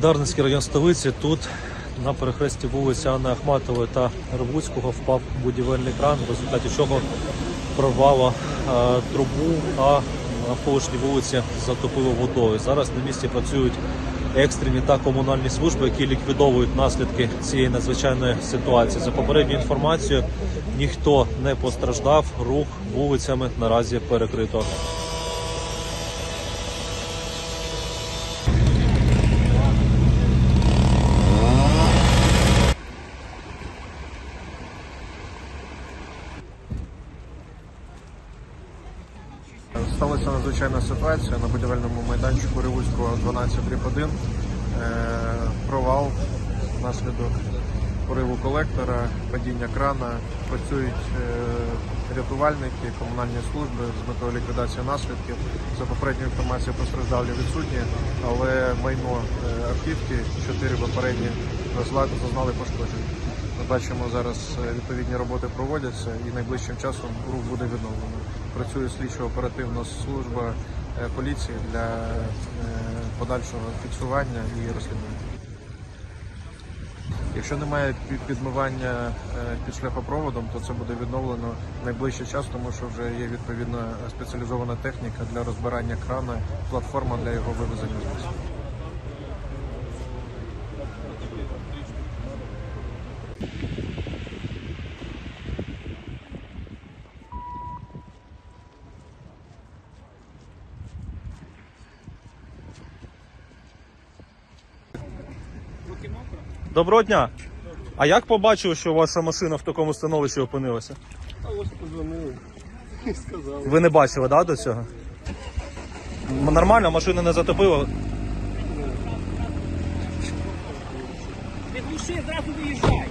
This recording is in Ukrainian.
Дарницький район столиці. Тут на перехресті вулиці Анни Ахматової та Ревуцького впав будівельний кран, в результаті чого прорвало е, трубу, а навколишні вулиці затопило водою. Зараз на місці працюють екстрені та комунальні служби, які ліквідовують наслідки цієї надзвичайної ситуації. За попередньою інформацією, ніхто не постраждав. Рух вулицями наразі перекрито. Сталася надзвичайна ситуація на будівельному майданчику Ривульського 12 1 Е, Провал внаслідок пориву колектора, падіння крана. Працюють е, рятувальники, комунальні служби з метою ліквідації наслідків. За попередньою інформацією постраждалі відсутні, але майно е, автівки, чотири попередні зазнали пошкоджень. Ми бачимо зараз е, відповідні роботи проводяться і найближчим часом рух буде відновлено. Працює слідчо-оперативна служба е, поліції для е, подальшого фіксування і розслідування. Якщо немає підмивання е, під шляхопроводом, то це буде відновлено найближчий час, тому що вже є відповідна спеціалізована техніка для розбирання крана, платформа для його вивезення з місця. Доброго дня. А як побачили, що ваша машина в такому становищі опинилася? А ось позвонили і сказали. Ви не бачили, да, до цього? М, Нормально, машина не затопила. Ти глуши, зразу виїжджай.